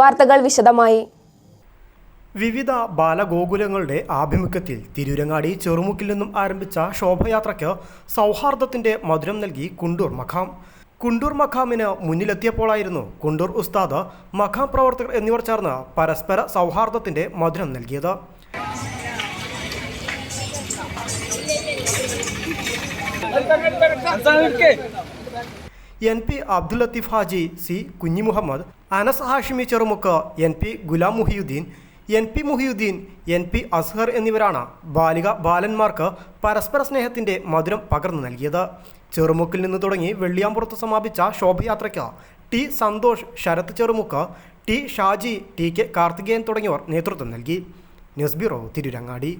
വാർത്തകൾ വിശദമായി. വിവിധ ബാലഗോകുലങ്ങളുടെ ആഭിമുഖ്യത്തിൽ തിരൂരങ്ങാടി ചെറുമുക്കിൽ നിന്നും ആരംഭിച്ച ശോഭയാത്രയ്ക്ക് സൗഹാർദ്ദത്തിന്റെ മധുരം നൽകി കുണ്ടൂർ മഖാം. കുണ്ടൂർ മഖാമിന് മുന്നിലെത്തിയപ്പോഴായിരുന്നു കുണ്ടൂർ ഉസ്താദ് മഖാം പ്രവർത്തകർ എന്നിവർ ചേർന്ന് പരസ്പര സൗഹാർദ്ദത്തിന്റെ മധുരം നൽകിയത്. N P Abdul Latheef Haji C Kunhi Muhammed Anas Hashimi Cherumukku N P Ghulam Muhiyuddin N P Muhiyuddin N P Azhar എന്നിവരാണ് ബാലിക ബാലന്മാർക്ക് പരസ്പര സ്നേഹത്തിന്റെ മധുരം പകർന്നു നൽകിയത്. ചെറുമുക്കിൽ നിന്ന് തുടങ്ങി വെള്ളിയാമ്പുറത്ത് സമാപിച്ച ശോഭയാത്രയ്ക്ക് T Santhosh Sarath Cherumukku T Shaji T K Karthikeyan തുടങ്ങിയവർ നേതൃത്വം നൽകി. News bureau Tirurangadi.